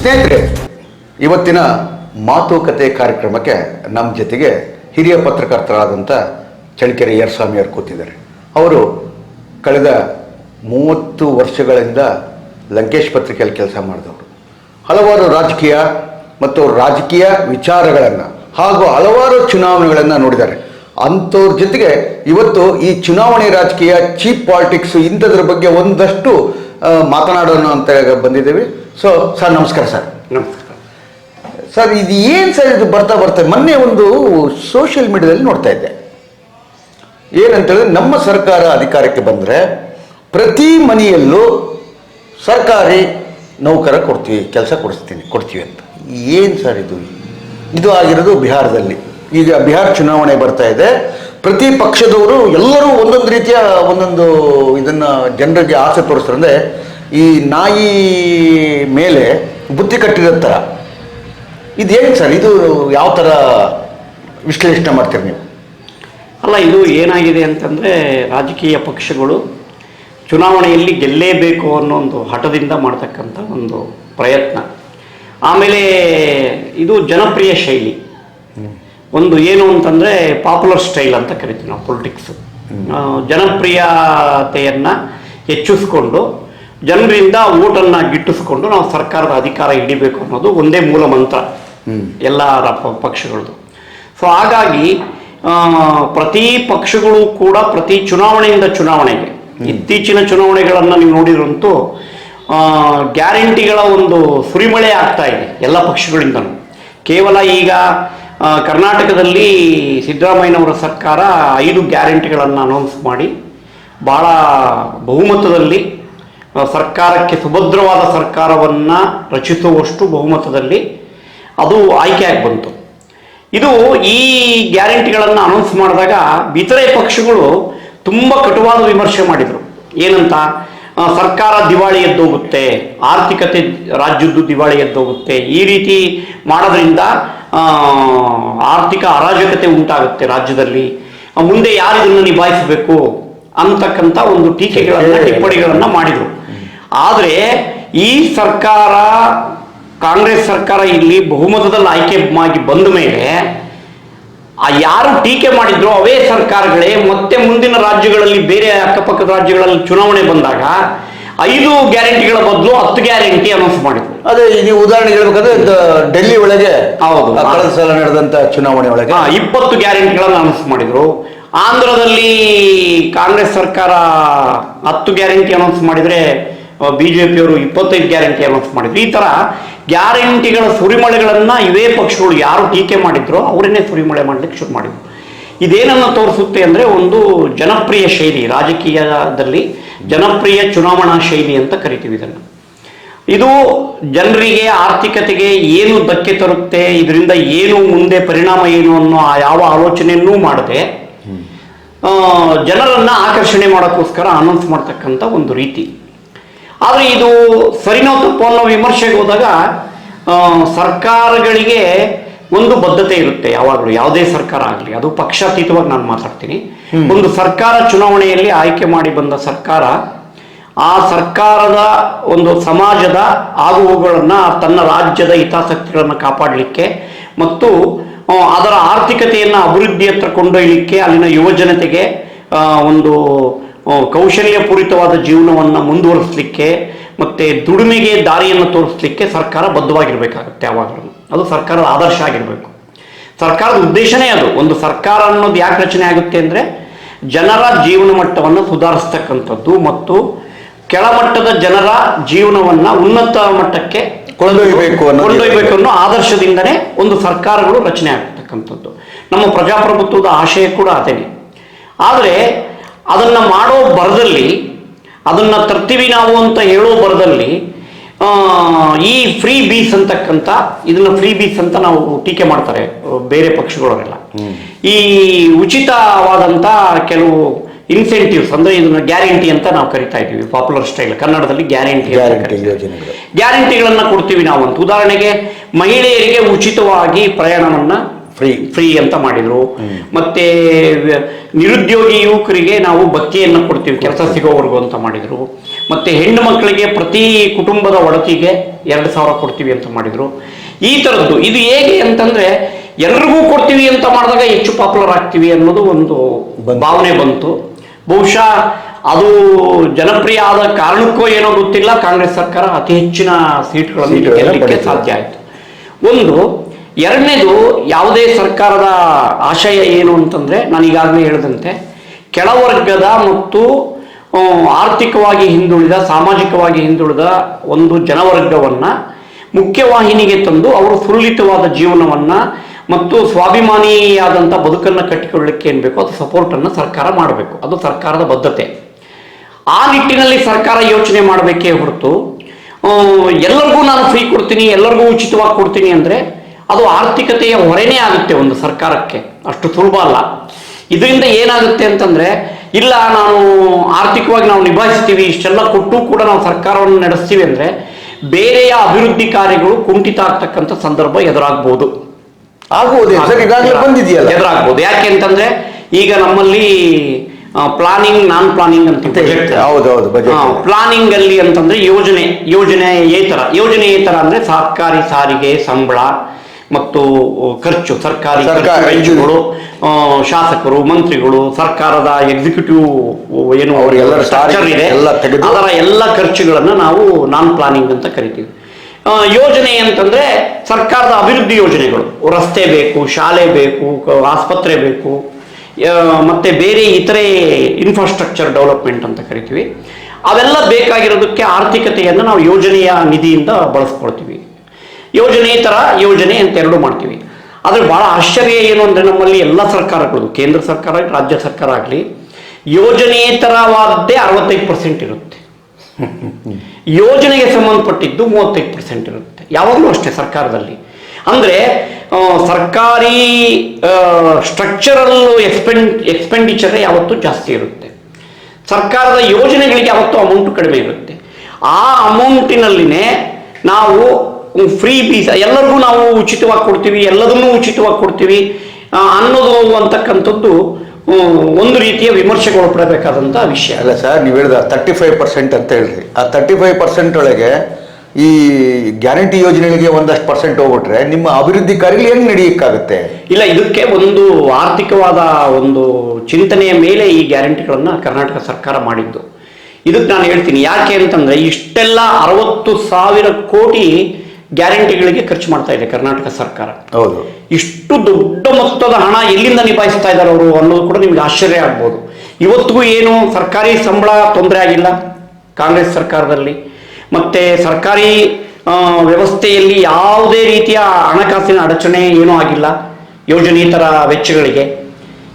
ಸ್ನೇಹಿತರೆ, ಇವತ್ತಿನ ಮಾತುಕತೆ ಕಾರ್ಯಕ್ರಮಕ್ಕೆ ನಮ್ಮ ಜೊತೆಗೆ ಹಿರಿಯ ಪತ್ರಕರ್ತರಾದಂಥ ಚಳ್ಳಕೆರೆ ಯರ್ಸ್ವಾಮಿ ಅವರು ಕೂತಿದ್ದಾರೆ. ಅವರು ಕಳೆದ ಮೂವತ್ತು ವರ್ಷಗಳಿಂದ ಲಂಕೇಶ್ ಪತ್ರಿಕೆಯಲ್ಲಿ ಕೆಲಸ ಮಾಡಿದವರು. ಹಲವಾರು ರಾಜಕೀಯ ಮತ್ತು ರಾಜಕೀಯ ವಿಚಾರಗಳನ್ನು ಹಾಗೂ ಹಲವಾರು ಚುನಾವಣೆಗಳನ್ನು ನೋಡಿದ್ದಾರೆ. ಅಂಥವ್ರ ಜೊತೆಗೆ ಇವತ್ತು ಈ ಚುನಾವಣೆ ರಾಜಕೀಯ, ಚೀಪ್ ಪಾಲಿಟಿಕ್ಸ್ ಇಂಥದ್ರ ಬಗ್ಗೆ ಒಂದಷ್ಟು ಮಾತನಾಡೋಣ ಅಂತ ಬಂದಿದ್ದೀವಿ. ಸೊ ಸರ್ ನಮಸ್ಕಾರ ಸರ್ ನಮಸ್ಕಾರ. ಸರ್ ಇದು ಏನು ಸರ್ ಇದು ಬರ್ತಾ ಬರ್ತಾ ಮೊನ್ನೆ ಒಂದು ಸೋಷಿಯಲ್ ಮೀಡಿಯಾದಲ್ಲಿ ನೋಡ್ತಾ ಇದ್ದೆ. ಏನಂತೇಳಿದ್ರೆ ನಮ್ಮ ಸರ್ಕಾರ ಅಧಿಕಾರಕ್ಕೆ ಬಂದರೆ ಪ್ರತಿ ಮನೆಯಲ್ಲೂ ಸರ್ಕಾರಿ ನೌಕರ ಕೊಡ್ತೀವಿ ಕೆಲಸ ಕೊಡಿಸ್ತೀನಿ ಕೊಡ್ತೀವಿ ಅಂತ. ಏನು ಸರ್ ಇದು? ಇದು ಆಗಿರೋದು ಬಿಹಾರದಲ್ಲಿ. ಈಗ ಬಿಹಾರ ಚುನಾವಣೆ ಬರ್ತಾ ಇದೆ. ಪ್ರತಿ ಪಕ್ಷದವರು ಎಲ್ಲರೂ ಒಂದೊಂದು ರೀತಿಯ ಒಂದೊಂದು ಇದನ್ನು ಜನರಿಗೆ ಆಸೆ ತೋರಿಸ್ತಾರೆ. ಈ ನಾಯಿ ಮೇಲೆ ಬುತ್ತಿ ಕಟ್ಟಿರೋ ಥರ ಇದು ಹೇಗೆ ಸರ್? ಇದು ಯಾವ ಥರ ವಿಶ್ಲೇಷಣೆ ಮಾಡ್ತೀರಿ ನೀವು? ಅಲ್ಲ, ಇದು ಏನಾಗಿದೆ ಅಂತಂದರೆ ರಾಜಕೀಯ ಪಕ್ಷಗಳು ಚುನಾವಣೆಯಲ್ಲಿ ಗೆಲ್ಲೇಬೇಕು ಅನ್ನೋ ಒಂದು ಹಠದಿಂದ ಮಾಡ್ತಕ್ಕಂಥ ಒಂದು ಪ್ರಯತ್ನ. ಆಮೇಲೆ ಇದು ಜನಪ್ರಿಯ ಶೈಲಿ. ಒಂದು ಏನು ಅಂತಂದರೆ ಪಾಪ್ಯುಲರ್ ಸ್ಟೈಲ್ ಅಂತ ಕರಿತೀವಿ ನಾವು ಪೊಲಿಟಿಕ್ಸ್ ಜನಪ್ರಿಯತೆಯನ್ನು ಹೆಚ್ಚಿಸ್ಕೊಂಡು ಜನರಿಂದ ಓಟನ್ನು ಗಿಟ್ಟಿಸ್ಕೊಂಡು ನಾವು ಸರ್ಕಾರದ ಅಧಿಕಾರ ಹಿಡಿಬೇಕು ಅನ್ನೋದು ಒಂದೇ ಮೂಲ ಮಂತ್ರ. ಎಲ್ಲ ಪಕ್ಷಗಳದ್ದು. ಸೊ ಹಾಗಾಗಿ ಪ್ರತಿ ಪಕ್ಷಗಳು ಕೂಡ ಪ್ರತಿ ಚುನಾವಣೆಯಿಂದ ಚುನಾವಣೆಗೆ ಇತ್ತೀಚಿನ ಚುನಾವಣೆಗಳನ್ನು ನೀವು ನೋಡಿದ್ರಂತೂ ಆ, ಗ್ಯಾರಂಟಿಗಳ ಒಂದು ಸುರಿಮಳೆ ಆಗ್ತಾ ಇದೆ ಎಲ್ಲ ಪಕ್ಷಗಳಿಂದಲೂ ಕೇವಲ ಈಗ ಕರ್ನಾಟಕದಲ್ಲಿ ಸಿದ್ದರಾಮಯ್ಯನವರ ಸರ್ಕಾರ ಐದು ಗ್ಯಾರಂಟಿಗಳನ್ನು ಅನೌನ್ಸ್ ಮಾಡಿ ಭಾಳ ಬಹುಮತದಲ್ಲಿ ಸರ್ಕಾರಕ್ಕೆ ಸುಭದ್ರವಾದ ಸರ್ಕಾರವನ್ನು ರಚಿಸುವಷ್ಟು ಬಹುಮತದಲ್ಲಿ ಅದು ಆಯ್ಕೆಯಾಗಿ ಬಂತು. ಇದು ಈ ಗ್ಯಾರಂಟಿಗಳನ್ನು ಅನೌನ್ಸ್ ಮಾಡಿದಾಗ ಇತರೆ ಪಕ್ಷಗಳು ತುಂಬ ಕಟುವಾದ ವಿಮರ್ಶೆ ಮಾಡಿದರು. ಏನಂತ? ಸರ್ಕಾರ ದಿವಾಳಿ ಎದ್ದೋಗುತ್ತೆ, ಆರ್ಥಿಕತೆ ರಾಜ್ಯದ್ದು ದಿವಾಳಿ ಎದ್ದೋಗುತ್ತೆ, ಈ ರೀತಿ ಮಾಡೋದ್ರಿಂದ ಆರ್ಥಿಕ ಅರಾಜಕತೆ ಉಂಟಾಗುತ್ತೆ ರಾಜ್ಯದಲ್ಲಿ. ಮುಂದೆ ಯಾರು ಇದನ್ನು ನಿಭಾಯಿಸಬೇಕು ಅಂತಕ್ಕಂಥ ಒಂದು ಟೀಕೆಗಳನ್ನು, ಟಿಪ್ಪಣಿಗಳನ್ನು ಮಾಡಿದರು. ಆದರೆ ಈ ಸರ್ಕಾರ ಕಾಂಗ್ರೆಸ್ ಸರ್ಕಾರ ಇಲ್ಲಿ ಬಹುಮತದಲ್ಲಿ ಆಯ್ಕೆ ಆಗಿ ಬಂದ ಮೇಲೆ ಆ ಯಾರು ಟೀಕೆ ಮಾಡಿದ್ರು ಅವೇ ಸರ್ಕಾರಗಳೇ ಮತ್ತೆ ಮುಂದಿನ ರಾಜ್ಯಗಳಲ್ಲಿ ಬೇರೆ ಅಕ್ಕಪಕ್ಕದ ರಾಜ್ಯಗಳಲ್ಲಿ ಚುನಾವಣೆ ಬಂದಾಗ ಐದು ಗ್ಯಾರಂಟಿಗಳ ಬದಲು ಹತ್ತು ಗ್ಯಾರಂಟಿ ಅನೌನ್ಸ್ ಮಾಡಿದ್ರು. ಅದೇ ನೀವು ಉದಾಹರಣೆ ಹೇಳ್ಬೇಕಂದ್ರೆ ಡೆಲ್ಲಿ ಒಳಗೆ ಹೌದು. ಕಳೆದ ಸಲ ನಡೆದಂತ ಚುನಾವಣೆ ಒಳಗೆ. ಇಪ್ಪತ್ತು ಗ್ಯಾರಂಟಿಗಳನ್ನು ಅನೌನ್ಸ್ ಮಾಡಿದ್ರು. ಆಂಧ್ರದಲ್ಲಿ ಕಾಂಗ್ರೆಸ್ ಸರ್ಕಾರ ಹತ್ತು ಗ್ಯಾರಂಟಿ ಅನೌನ್ಸ್ ಮಾಡಿದ್ರೆ ಬಿಜೆಪಿಯವರು ಇಪ್ಪತ್ತೈದು ಗ್ಯಾರಂಟಿ ಅನೌನ್ಸ್ ಮಾಡಿದ್ರು. ಈ ತರ ಗ್ಯಾರಂಟಿಗಳ ಸುರಿಮಳೆಗಳನ್ನ ಇವೇ ಪಕ್ಷಗಳು ಯಾರು ಟೀಕೆ ಮಾಡಿದ್ರೋ ಅವರನ್ನೇ ಸುರಿಮಳೆ ಮಾಡ್ಲಿಕ್ಕೆ ಶುರು ಮಾಡಿದ್ರು. ಇದೇನನ್ನು ತೋರಿಸುತ್ತೆ ಅಂದ್ರೆ ಒಂದು ಜನಪ್ರಿಯ ಶೈಲಿ, ರಾಜಕೀಯದಲ್ಲಿ ಜನಪ್ರಿಯ ಚುನಾವಣಾ ಶೈಲಿ ಅಂತ ಕರಿತೀವಿ ಇದನ್ನು. ಇದು ಜನರಿಗೆ ಆರ್ಥಿಕತೆಗೆ ಏನು ಧಕ್ಕೆ ತರುತ್ತೆ, ಇದರಿಂದ ಏನು ಮುಂದೆ ಪರಿಣಾಮ ಏನು ಅನ್ನೋ ಯಾವ ಆಲೋಚನೆಯನ್ನೂ ಮಾಡದೆ ಜನರನ್ನ ಆಕರ್ಷಣೆ ಮಾಡೋಕ್ಕೋಸ್ಕರ ಅನೌನ್ಸ್ ಮಾಡ್ತಕ್ಕಂಥ ಒಂದು ರೀತಿ. ಆದರೆ ಇದು ಸರಿನೋ ತಪ್ಪು ಅನ್ನೋ ವಿಮರ್ಶೆಗೆ ಹೋದಾಗ ಸರ್ಕಾರಗಳಿಗೆ ಒಂದು ಬದ್ಧತೆ ಇರುತ್ತೆ ಯಾವಾಗಲೂ. ಯಾವುದೇ ಸರ್ಕಾರ ಆಗಲಿ ಅದು ಪಕ್ಷಾತೀತವಾಗಿ ನಾನು ಮಾತಾಡ್ತೀನಿ. ಒಂದು ಸರ್ಕಾರ ಚುನಾವಣೆಯಲ್ಲಿ ಆಯ್ಕೆ ಮಾಡಿ ಬಂದ ಸರ್ಕಾರ ಆ ಸರ್ಕಾರದ ಒಂದು ಸಮಾಜದ ಆಗುವುಗಳನ್ನು ತನ್ನ ರಾಜ್ಯದ ಹಿತಾಸಕ್ತಿಗಳನ್ನು ಕಾಪಾಡಲಿಕ್ಕೆ ಮತ್ತು ಅದರ ಆರ್ಥಿಕತೆಯನ್ನು ಅಭಿವೃದ್ಧಿಯತ್ತ ಕೊಂಡೊಯ್ಯಲಿಕ್ಕೆ ಅಲ್ಲಿನ ಯುವಜನತೆಗೆ ಒಂದು ಕೌಶಲ್ಯಪೂರಿತವಾದ ಜೀವನವನ್ನು ಮುಂದುವರಿಸಲಿಕ್ಕೆ ಮತ್ತು ದುಡಿಮೆಗೆ ದಾರಿಯನ್ನು ತೋರಿಸಲಿಕ್ಕೆ ಸರ್ಕಾರ ಬದ್ಧವಾಗಿರಬೇಕಾಗುತ್ತೆ ಯಾವಾಗಲೂ. ಅದು ಸರ್ಕಾರದ ಆದರ್ಶ ಆಗಿರಬೇಕು. ಸರ್ಕಾರದ ಉದ್ದೇಶನೇ ಅದು. ಒಂದು ಸರ್ಕಾರ ಅನ್ನೋದು ಯಾಕೆ ರಚನೆ ಆಗುತ್ತೆ ಅಂದರೆ ಜನರ ಜೀವನ ಮಟ್ಟವನ್ನು ಸುಧಾರಿಸ್ತಕ್ಕಂಥದ್ದು ಮತ್ತು ಕೆಳಮಟ್ಟದ ಜನರ ಜೀವನವನ್ನ ಉನ್ನತ ಮಟ್ಟಕ್ಕೆ ಕೊಂಡೊಯ್ಯಬೇಕು ಕೊಂಡೊಯ್ಯಬೇಕು ಅನ್ನೋ ಆದರ್ಶದಿಂದನೇ ಒಂದು ಸರ್ಕಾರಗಳು ರಚನೆ ಆಗ್ತಕ್ಕಂಥದ್ದು. ನಮ್ಮ ಪ್ರಜಾಪ್ರಭುತ್ವದ ಆಶಯ ಕೂಡ ಅದೇನೆ. ಆದರೆ ಅದನ್ನ ಮಾಡೋ ಬರದಲ್ಲಿ ಅದನ್ನ ತರ್ತೀವಿ ನಾವು ಅಂತ ಹೇಳೋ ಬರದಲ್ಲಿ ಈ ಫ್ರೀ ಬೀಸ್ ಅಂತಕ್ಕಂಥ ಇದನ್ನ ಫ್ರೀ ಬೀಸ್ ಅಂತ ನಾವು ಟೀಕೆ ಮಾಡ್ತಾರೆ ಬೇರೆ ಪಕ್ಷಗಳವರೆಲ್ಲ. ಈ ಉಚಿತವಾದಂಥ ಕೆಲವು ಇನ್ಸೆಂಟಿವ್ಸ್ ಅಂದ್ರೆ ಇದನ್ನ ಗ್ಯಾರಂಟಿ ಅಂತ ನಾವು ಕರಿತಾ ಇದ್ದೀವಿ ಪಾಪ್ಯುಲರ್ ಸ್ಟೈಲ್ ಕನ್ನಡದಲ್ಲಿ ಗ್ಯಾರಂಟಿ ಗ್ಯಾರಂಟಿಗಳನ್ನ ಕೊಡ್ತೀವಿ ನಾವು ಅಂತ ಉದಾಹರಣೆಗೆ ಮಹಿಳೆಯರಿಗೆ ಉಚಿತವಾಗಿ ಪ್ರಯಾಣವನ್ನ ಫ್ರೀ ಫ್ರೀ ಅಂತ ಮಾಡಿದ್ರು. ಮತ್ತೆ ನಿರುದ್ಯೋಗಿ ಯುವಕರಿಗೆ ನಾವು ಬಕ್ಕೆಯನ್ನು ಕೊಡ್ತೀವಿ ಕೆಲಸ ಸಿಗೋವರೆಗೂ ಅಂತ ಮಾಡಿದ್ರು. ಮತ್ತೆ ಹೆಣ್ಣು ಮಕ್ಕಳಿಗೆ ಪ್ರತಿ ಕುಟುಂಬದ ಒಡತಿಗೆ ಎರಡು ಸಾವಿರ ಕೊಡ್ತೀವಿ ಅಂತ ಮಾಡಿದ್ರು. ಈ ತರದ್ದು ಇದು ಹೇಗೆ ಅಂತಂದ್ರೆ ಎಲ್ರಿಗೂ ಕೊಡ್ತೀವಿ ಅಂತ ಮಾಡಿದಾಗ ಹೆಚ್ಚು ಪಾಪ್ಯುಲರ್ ಆಗ್ತೀವಿ ಅನ್ನೋದು ಒಂದು ಭಾವನೆ ಬಂತು. ಬಹುಶಃ ಅದು ಜನಪ್ರಿಯ ಆದ ಕಾರಣಕ್ಕೋ ಏನೋ ಗೊತ್ತಿಲ್ಲ ಕಾಂಗ್ರೆಸ್ ಸರ್ಕಾರ ಅತಿ ಹೆಚ್ಚಿನ ಸೀಟ್ಗಳನ್ನು ಸೀಟುಗಳನ್ನ ಗೆಲ್ಲಲಿಕ್ಕೆ ಸಾಧ್ಯ ಆಯಿತು. ಒಂದು ಎರಡನೇದು ಯಾವುದೇ ಸರ್ಕಾರದ ಆಶಯ ಏನು ಅಂತಂದ್ರೆ ನಾನು ಈಗಾಗಲೇ ಹೇಳಿದಂತೆ ಕೆಳವರ್ಗದ ಮತ್ತು ಆರ್ಥಿಕವಾಗಿ ಹಿಂದುಳಿದ, ಸಾಮಾಜಿಕವಾಗಿ ಹಿಂದುಳಿದ ಒಂದು ಜನವರ್ಗವನ್ನ ಮುಖ್ಯವಾಹಿನಿಗೆ ತಂದು ಅವರು ಸುರಳಿತವಾದ ಜೀವನವನ್ನ ಮತ್ತು ಸ್ವಾಭಿಮಾನಿಯಾದಂಥ ಬದುಕನ್ನು ಕಟ್ಟಿಕೊಳ್ಳಲಿಕ್ಕೆ ಏನು ಬೇಕೋ? ಅದು ಸಪೋರ್ಟನ್ನು ಸರ್ಕಾರ ಮಾಡಬೇಕು. ಅದು ಸರ್ಕಾರದ ಬದ್ಧತೆ. ಆ ನಿಟ್ಟಿನಲ್ಲಿ ಸರ್ಕಾರ ಯೋಚನೆ ಮಾಡಬೇಕೇ ಹೊರತು ಎಲ್ಲರಿಗೂ ನಾನು ಫ್ರೀ ಕೊಡ್ತೀನಿ, ಎಲ್ಲರಿಗೂ ಉಚಿತವಾಗಿ ಕೊಡ್ತೀನಿ ಅಂದರೆ ಅದು ಆರ್ಥಿಕತೆಯ ಹೊರೆನೇ ಆಗುತ್ತೆ ಒಂದು ಸರ್ಕಾರಕ್ಕೆ. ಅಷ್ಟು ಸುಲಭ ಅಲ್ಲ. ಇದರಿಂದ ಏನಾಗುತ್ತೆ ಅಂತಂದ್ರೆ ಇಲ್ಲ ನಾವು ಆರ್ಥಿಕವಾಗಿ ನಾವು ನಿಭಾಯಿಸ್ತೀವಿ ಇಷ್ಟೆಲ್ಲ ಕೊಟ್ಟು ಕೂಡ ನಾವು ಸರ್ಕಾರವನ್ನು ನಡೆಸ್ತೀವಿ ಅಂದ್ರೆ ಬೇರೆಯ ಅಭಿವೃದ್ಧಿ ಕಾರ್ಯಗಳು ಕುಂಠಿತ ಆಗ್ತಕ್ಕಂಥ ಸಂದರ್ಭ ಎದುರಾಗ್ಬೋದು. ಬಂದಿದೆಯಲ್ಲ? ಎದುರಾಗ್ಬೋದು. ಯಾಕೆ ಅಂತಂದ್ರೆ ಈಗ ನಮ್ಮಲ್ಲಿ ಪ್ಲಾನಿಂಗ್ ನಾನ್ ಪ್ಲಾನಿಂಗ್ ಅಂತ ಪ್ಲಾನಿಂಗ್ ಅಲ್ಲಿ ಅಂತಂದ್ರೆ ಯೋಜನೆ ಯೋಜನೆ ಏತರ ಯೋಜನೆ ಏತರ ಅಂದ್ರೆ ಸರ್ಕಾರಿ ಸಾರಿಗೆ ಸಂಬಳ ಮತ್ತು ಖರ್ಚು ಸರ್ಕಾರಿ ಸರ್ಕಾರ- ಖರ್ಚು ವೆಚ್ಚಗಳು, ಆ, ಶಾಸಕರು ಮಂತ್ರಿಗಳು ಸರ್ಕಾರದ ಎಕ್ಸಿಕ್ಯೂಟಿವ್ ಏನು ಅವರಿಗೆಲ್ಲ ಇದೆ. ಎಲ್ಲ ತೆಗೆದು- ಅದರ ಎಲ್ಲ ಖರ್ಚುಗಳನ್ನು ನಾವು ನಾನ್ ಪ್ಲಾನಿಂಗ್ ಅಂತ ಕರಿತೀವಿ. ಯೋಜನೆ ಅಂತಂದ್ರೆ ಸರ್ಕಾರದ ಅಭಿವೃದ್ಧಿ ಯೋಜನೆಗಳು. ರಸ್ತೆ ಬೇಕು ಶಾಲೆ ಬೇಕು ಆಸ್ಪತ್ರೆ ಬೇಕು ಮತ್ತೆ ಬೇರೆ ಇತರೆ ಇನ್ಫ್ರಾಸ್ಟ್ರಕ್ಚರ್ ಡೆವಲಪ್ಮೆಂಟ್ ಅಂತ ಕರಿತೀವಿ. ಅವೆಲ್ಲ ಬೇಕಾಗಿರೋದಕ್ಕೆ ಆರ್ಥಿಕತೆಯನ್ನು ನಾವು ಯೋಜನೆಯ ನಿಧಿಯಿಂದ ಬಳಸ್ಕೊಳ್ತೀವಿ. ಯೋಜನೇತರ ಯೋಜನೆ ಅಂತ ಎರಡು ಮಾಡ್ತೀವಿ. ಆದರೆ ಬಹಳ ಆಶ್ಚರ್ಯ ಏನು ಅಂದ್ರೆ ನಮ್ಮಲ್ಲಿ ಎಲ್ಲ ಸರ್ಕಾರಗಳು, ಕೇಂದ್ರ ಸರ್ಕಾರ, ರಾಜ್ಯ ಸರ್ಕಾರ ಆಗಲಿ ಯೋಜನೇತರವಾದ್ದೇ ಅರವತ್ತೈದು ಪರ್ಸೆಂಟ್ ಇರುತ್ತೆ. ಯೋಜನೆಗೆ ಸಂಬಂಧಪಟ್ಟಿದ್ದು ಮೂವತ್ತೈದು ಪರ್ಸೆಂಟ್ ಇರುತ್ತೆ. ಯಾವಾಗಲೂ ಅಷ್ಟೇ ಸರ್ಕಾರದಲ್ಲಿ. ಅಂದರೆ ಸರ್ಕಾರಿ ಸ್ಟ್ರಕ್ಚರಲ್ ಎಕ್ಸ್ಪೆಂಡ್ ಎಕ್ಸ್ಪೆಂಡಿಚರ್ ಯಾವತ್ತೂ ಜಾಸ್ತಿ ಇರುತ್ತೆ. ಸರ್ಕಾರದ ಯೋಜನೆಗಳಿಗೆ ಯಾವತ್ತೂ ಅಮೌಂಟ್ ಕಡಿಮೆ ಇರುತ್ತೆ. ಆ ಅಮೌಂಟಿನಲ್ಲಿನೇ ನಾವು ಫ್ರೀ ಬೀಸ ಎಲ್ಲರಿಗೂ ನಾವು ಉಚಿತವಾಗಿ ಕೊಡ್ತೀವಿ ಎಲ್ಲದನ್ನೂ ಉಚಿತವಾಗಿ ಕೊಡ್ತೀವಿ. ಅನ್ನೋದು ಅಂತಕ್ಕಂಥದ್ದು ಒಂದು ರೀತಿಯ ವಿಮರ್ಶೆಗೊಳಪಡಬೇಕಾದಂಥ ವಿಷಯ. ಅಲ್ಲ ಸರ್ ನೀವು ಹೇಳಿದ ತರ್ಟಿ ಫೈವ್ ಪರ್ಸೆಂಟ್ ಅಂತ ಹೇಳ್ರಿ. ಆ ತರ್ಟಿ ಫೈವ್ ಪರ್ಸೆಂಟ್ ಒಳಗೆ ಈ ಗ್ಯಾರಂಟಿ ಯೋಜನೆಗಳಿಗೆ ಒಂದಷ್ಟು ಪರ್ಸೆಂಟ್ ಹೋಗ್ಬಿಟ್ರೆ ನಿಮ್ಮ ಅಭಿವೃದ್ಧಿ ಕಾರ್ಯಗಳು ಹೆಂಗೆ ನಡೆಯಕ್ಕಾಗುತ್ತೆ? ಇಲ್ಲ ಇದಕ್ಕೆ ಒಂದು ಆರ್ಥಿಕವಾದ ಒಂದು ಚಿಂತನೆಯ ಮೇಲೆ ಈ ಗ್ಯಾರಂಟಿಗಳನ್ನು ಕರ್ನಾಟಕ ಸರ್ಕಾರ ಮಾಡಿದ್ದು. ಇದಕ್ಕೆ ನಾನು ಹೇಳ್ತೀನಿ ಯಾಕೆ ಅಂತಂದ್ರೆ ಇಷ್ಟೆಲ್ಲ ಅರವತ್ತು ಸಾವಿರ ಕೋಟಿ ಗ್ಯಾರಂಟಿಗಳಿಗೆ ಖರ್ಚು ಮಾಡ್ತಾ ಇದೆ ಕರ್ನಾಟಕ ಸರ್ಕಾರ. ಹೌದು. ಇಷ್ಟು ದೊಡ್ಡ ಮೊತ್ತದ ಹಣ ಎಲ್ಲಿಂದ ನಿಭಾಯಿಸ್ತಾ ಇದ್ದಾರೆ ಅವರು ಅನ್ನೋದು ಕೂಡ ನಿಮ್ಗೆ ಆಶ್ಚರ್ಯ ಆಗ್ಬೋದು. ಇವತ್ತಿಗೂ ಏನು ಸರ್ಕಾರಿ ಸಂಬಳ ತೊಂದರೆ ಆಗಿಲ್ಲ ಕಾಂಗ್ರೆಸ್ ಸರ್ಕಾರದಲ್ಲಿ. ಮತ್ತೆ ಸರ್ಕಾರಿ ವ್ಯವಸ್ಥೆಯಲ್ಲಿ ಯಾವುದೇ ರೀತಿಯ ಹಣಕಾಸಿನ ಅಡಚಣೆ ಏನೂ ಆಗಿಲ್ಲ ಯೋಜನೇತರ ವೆಚ್ಚಗಳಿಗೆ.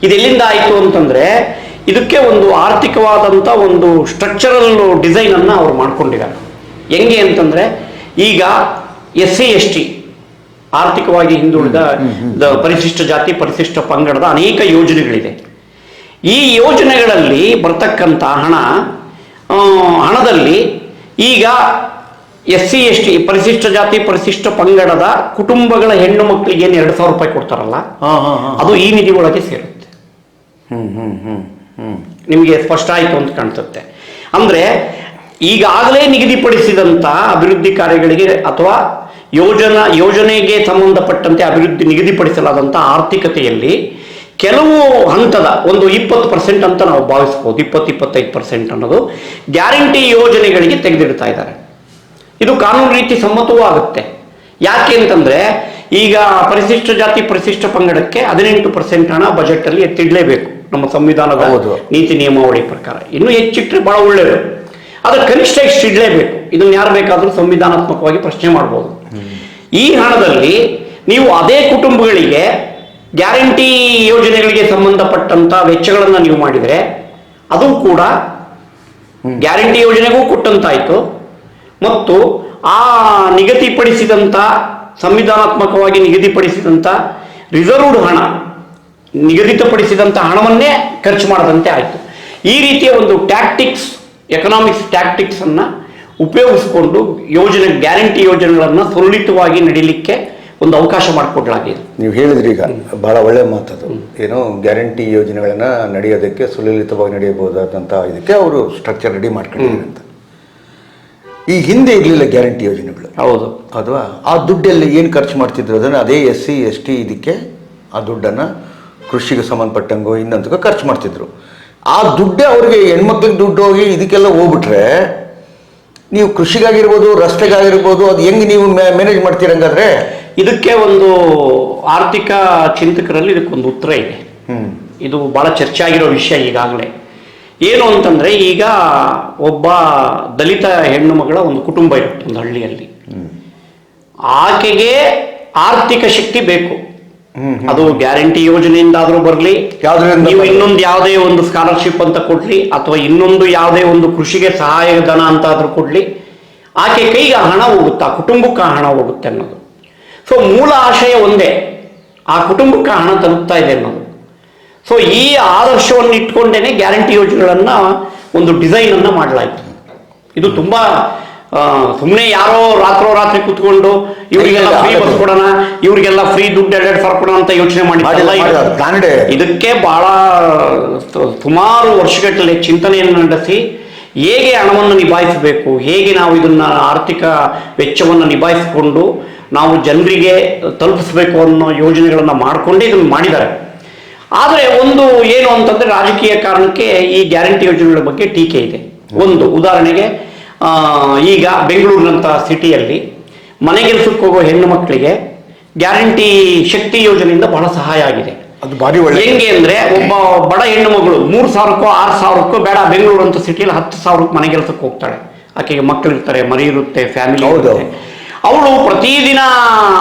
ಇದೆಲ್ಲಿಂದ ಆಯಿತು ಅಂತಂದ್ರೆ ಇದಕ್ಕೆ ಒಂದು ಆರ್ಥಿಕವಾದಂಥ ಒಂದು ಸ್ಟ್ರಕ್ಚರಲ್ ಡಿಸೈನನ್ನು ಅವರು ಅವ್ರು ಮಾಡ್ಕೊಂಡಿದ್ದಾರೆ. ಹೆಂಗೆ ಅಂತಂದರೆ ಈಗ ಎಸ್ ಸಿ ಎಸ್ ಟಿ ಆರ್ಥಿಕವಾಗಿ ಹಿಂದುಳಿದ ಪರಿಶಿಷ್ಟ ಜಾತಿ ಪರಿಶಿಷ್ಟ ಪಂಗಡದ ಅನೇಕ ಯೋಜನೆಗಳಿದೆ. ಈ ಯೋಜನೆಗಳಲ್ಲಿ ಬರ್ತಕ್ಕಂಥ ಹಣ ಹಣದಲ್ಲಿ ಈಗ ಎಸ್ ಸಿ ಎಸ್ ಟಿ ಪರಿಶಿಷ್ಟ ಜಾತಿ ಪರಿಶಿಷ್ಟ ಪಂಗಡದ ಕುಟುಂಬಗಳ ಹೆಣ್ಣು ಮಕ್ಕಳಿಗೆ ಏನು ಎರಡು ಸಾವಿರ ರೂಪಾಯಿ ಕೊಡ್ತಾರಲ್ಲ ಅದು ಈ ನಿಧಿ ಒಳಗೆ ಸೇರುತ್ತೆ ನಿಮಗೆ ಸ್ಪಷ್ಟ ಆಯಿತು ಅಂತ ಕಾಣಿಸುತ್ತೆ. ಅಂದರೆ ಈಗಾಗಲೇ ನಿಗದಿಪಡಿಸಿದಂಥ ಅಭಿವೃದ್ಧಿ ಕಾರ್ಯಗಳಿಗೆ ಅಥವಾ ಯೋಜನಾ ಯೋಜನೆಗೆ ಸಂಬಂಧಪಟ್ಟಂತೆ ಅಭಿವೃದ್ಧಿ ನಿಗದಿಪಡಿಸಲಾದಂಥ ಆರ್ಥಿಕತೆಯಲ್ಲಿ ಕೆಲವು ಹಂತದ ಒಂದು ಇಪ್ಪತ್ತು ಪರ್ಸೆಂಟ್ ಅಂತ ನಾವು ಭಾವಿಸ್ಬೋದು ಇಪ್ಪತ್ತು ಇಪ್ಪತ್ತೈದು ಪರ್ಸೆಂಟ್ ಅನ್ನೋದು ಗ್ಯಾರಂಟಿ ಯೋಜನೆಗಳಿಗೆ ತೆಗೆದಿಡ್ತಾ ಇದ್ದಾರೆ. ಇದು ಕಾನೂನು ರೀತಿ ಸಮ್ಮತವೂ ಆಗುತ್ತೆ ಯಾಕೆ ಅಂತಂದ್ರೆ ಈಗ ಪರಿಶಿಷ್ಟ ಜಾತಿ ಪರಿಶಿಷ್ಟ ಪಂಗಡಕ್ಕೆ ಹದಿನೆಂಟು ಪರ್ಸೆಂಟ್ ಹಣ ಬಜೆಟ್ ಅಲ್ಲಿ ಎತ್ತಿಡ್ಲೇಬೇಕು ನಮ್ಮ ಸಂವಿಧಾನದ. ನೀತಿ ನಿಯಮಾವಳಿ ಪ್ರಕಾರ. ಇನ್ನು ಹೆಚ್ಚಿಟ್ಟರೆ ಬಹಳ ಒಳ್ಳೆಯದು ಆದರೆ ಕನಿಷ್ಠ ಇಷ್ಟು ಇಡಲೇಬೇಕು ಇದನ್ನು ಯಾರು ಬೇಕಾದರೂ ಸಂವಿಧಾನಾತ್ಮಕವಾಗಿ ಪ್ರಶ್ನೆ ಮಾಡ್ಬೋದು. ಈ ಹಣದಲ್ಲಿ ನೀವು ಅದೇ ಕುಟುಂಬಗಳಿಗೆ ಗ್ಯಾರಂಟಿ ಯೋಜನೆಗಳಿಗೆ ಸಂಬಂಧಪಟ್ಟಂತ ವೆಚ್ಚಗಳನ್ನು ನೀವು ಮಾಡಿದರೆ ಅದು ಕೂಡ ಗ್ಯಾರಂಟಿ ಯೋಜನೆಗೂ ಕೊಟ್ಟಂತಾಯಿತು. ಮತ್ತು ಆ ನಿಗದಿಪಡಿಸಿದಂಥ ಸಂವಿಧಾನಾತ್ಮಕವಾಗಿ ನಿಗದಿಪಡಿಸಿದಂಥ ರಿಸರ್ವ್ಡ್ ಹಣ ನಿಗದಿತಪಡಿಸಿದಂಥ ಹಣವನ್ನೇ ಖರ್ಚು ಮಾಡದಂತೆ ಆಯಿತು. ಈ ರೀತಿಯ ಒಂದು ಟ್ಯಾಕ್ಟಿಕ್ಸ್ ಎಕನಾಮಿಕ್ಸ್ ಟ್ಯಾಕ್ಟಿಕ್ಸ್ ಅನ್ನ ಉಪಯೋಗಿಸಿಕೊಂಡು ಯೋಜನೆ ಗ್ಯಾರಂಟಿ ಯೋಜನೆಗಳನ್ನು ಸುರಳಿತವಾಗಿ ನಡೀಲಿಕ್ಕೆ ಒಂದು ಅವಕಾಶ ಮಾಡಿಕೊಡ್ಲಾಗಿದೆ ನೀವು ಹೇಳಿದ್ರಿ ಈಗ ಬಹಳ ಒಳ್ಳೆ ಮಾತದು ಏನು ಗ್ಯಾರಂಟಿ ಯೋಜನೆಗಳನ್ನು ನಡೆಯೋದಕ್ಕೆ ಸುಲಲಿತವಾಗಿ ನಡೆಯಬಹುದಾದಂಥ ಇದಕ್ಕೆ ಅವರು ಸ್ಟ್ರಕ್ಚರ್ ರೆಡಿ ಮಾಡ್ಕೊಂಡಿದ್ದಾರೆ ಅಂತ. ಈ ಹಿಂದೆ ಇರಲಿಲ್ಲ ಗ್ಯಾರಂಟಿ ಯೋಜನೆಗಳು. ಹೌದು. ಅಥವಾ ಆ ದುಡ್ಡಲ್ಲಿ ಏನು ಖರ್ಚು ಮಾಡ್ತಿದ್ರು? ಅದನ್ನು ಅದೇ ಎಸ್ ಸಿ ಎಸ್ ಟಿ ಇದಕ್ಕೆ ಆ ದುಡ್ಡನ್ನು ಕೃಷಿಗೆ ಸಂಬಂಧಪಟ್ಟಂಗೋ ಇನ್ನೊಂದಕ್ಕೋ ಖರ್ಚು ಮಾಡ್ತಿದ್ರು. ಆ ದುಡ್ಡೇ ಅವ್ರಿಗೆ ಹೆಣ್ಮಕ್ಳಿಗೆ ದುಡ್ಡು ಹೋಗಿ ಇದಕ್ಕೆಲ್ಲ ಹೋಗ್ಬಿಟ್ರೆ ನೀವು ಕೃಷಿಗಾಗಿರ್ಬೋದು ರಸ್ತೆಗಾಗಿರ್ಬೋದು ಅದು ಹೆಂಗೆ ನೀವು ಮ್ಯಾನೇಜ್ ಮಾಡ್ತೀರಂಗಾದ್ರೆ? ಇದಕ್ಕೆ ಒಂದು ಆರ್ಥಿಕ ಚಿಂತಕರಲ್ಲಿ ಇದಕ್ಕೊಂದು ಉತ್ತರ ಇದೆ. ಇದು ಬಹಳ ಚರ್ಚೆ ಆಗಿರೋ ವಿಷಯ ಈಗಾಗಲೇ. ಏನು ಅಂತಂದ್ರೆ ಈಗ ಒಬ್ಬ ದಲಿತ ಹೆಣ್ಣು ಮಗಳ ಒಂದು ಕುಟುಂಬ ಇರುತ್ತೆ ಒಂದು ಹಳ್ಳಿಯಲ್ಲಿ. ಆಕೆಗೆ ಆರ್ಥಿಕ ಶಕ್ತಿ ಬೇಕು. ಅದು ಗ್ಯಾರಂಟಿ ಯೋಜನೆಯಿಂದಾದರೂ ಬರಲಿ. ಬರ್ಲಿ ನೀವು ಇನ್ನೊಂದು ಯಾವುದೇ ಒಂದು ಸ್ಕಾಲರ್ಶಿಪ್ ಅಂತ ಕೊಡ್ಲಿ ಅಥವಾ ಇನ್ನೊಂದು ಯಾವುದೇ ಒಂದು ಕೃಷಿಗೆ ಸಹಾಯಧನ ಅಂತ ಆದ್ರೂ ಕೊಡ್ಲಿ. ಆಕೆ ಕೈಗೆ ಹಣ ಹೋಗುತ್ತಾ? ಕುಟುಂಬಕ್ಕೆ ಹಣ ಹೋಗುತ್ತೆ ಅನ್ನೋದು. ಸೊ ಮೂಲ ಆಶಯ ಒಂದೇ. ಆ ಕುಟುಂಬಕ್ಕೆ ಹಣ ತಲುಪ್ತಾ ಇದೆ ಅನ್ನೋದು. ಸೊ ಈ ಆದರ್ಶವನ್ನು ಇಟ್ಕೊಂಡೇನೆ ಗ್ಯಾರಂಟಿ ಯೋಜನೆಗಳನ್ನ ಒಂದು ಡಿಸೈನ್ ಅನ್ನ ಮಾಡಲಾಯಿತು. ಇದು ತುಂಬಾ ಸುಮ್ಮನೆ ಯಾರೋ ರಾತ್ರೋ ರಾತ್ರಿ ಕುತ್ಕೊಂಡು ಇವರಿಗೆಲ್ಲ ಫ್ರೀ. ಬಸ್ ಕೊಡೋಣ ಇವರಿಗೆಲ್ಲ ಫ್ರೀ ದುಡ್ಡು ಎರಡೆರಡು ಸಾವಿರ ಕೊಡೋಣ ಅಂತ ಯೋಚನೆ ಮಾಡಿ. ಇದಕ್ಕೆ ಬಹಳ ಸುಮಾರು ವರ್ಷಗಟ್ಟಲೆ ಚಿಂತನೆಯನ್ನು ನಡೆಸಿ ಹೇಗೆ ಹಣವನ್ನು ನಿಭಾಯಿಸಬೇಕು ಹೇಗೆ ನಾವು ಇದನ್ನ ಆರ್ಥಿಕ ವೆಚ್ಚವನ್ನು ನಿಭಾಯಿಸಿಕೊಂಡು ನಾವು ಜನರಿಗೆ ತಲುಪಿಸಬೇಕು ಅನ್ನೋ ಯೋಜನೆಗಳನ್ನು ಮಾಡಿಕೊಂಡೇ ಇದನ್ನು ಮಾಡಿದ್ದಾರೆ ಆದರೆ ಒಂದು ಏನು ಅಂತಂದ್ರೆ ರಾಜಕೀಯ ಕಾರಣಕ್ಕೆ ಈ ಗ್ಯಾರಂಟಿ ಯೋಜನೆಗಳ ಬಗ್ಗೆ ಟೀಕೆ ಇದೆ ಒಂದು ಉದಾಹರಣೆಗೆ ಈಗ ಬೆಂಗಳೂರಿನಂಥ ಸಿಟಿಯಲ್ಲಿ ಮನೆಗೆಲ್ಸಕ್ಕೆ ಹೋಗೋ ಹೆಣ್ಣು ಮಕ್ಕಳಿಗೆ ಗ್ಯಾರಂಟಿ ಶಕ್ತಿ ಯೋಜನೆಯಿಂದ ಬಹಳ ಸಹಾಯ ಆಗಿದೆ. ಅದು ಭಾರಿ ಒಳ್ಳೆ ಹೆಂಗೆ ಅಂದ್ರೆ ಒಬ್ಬ ಬಡ ಹೆಣ್ಣು ಮಗಳು ಮೂರು ಸಾವಿರಕ್ಕೋ ಆರು ಸಾವಿರಕ್ಕೋ ಬೇಡ ಬೆಂಗಳೂರು ಅಂತ ಸಿಟಿಯಲ್ಲಿ ಹತ್ತು ಸಾವಿರಕ್ಕೆ ಮನೆಗೆಲ್ಸಕ್ಕೆ ಹೋಗ್ತಾಳೆ. ಆಕೆಗೆ ಮಕ್ಕಳು ಇರ್ತಾರೆ ಮರಿ ಇರುತ್ತೆ ಫ್ಯಾಮಿಲಿ. ಇರುತ್ತೆ. ಅವಳು ಪ್ರತಿದಿನ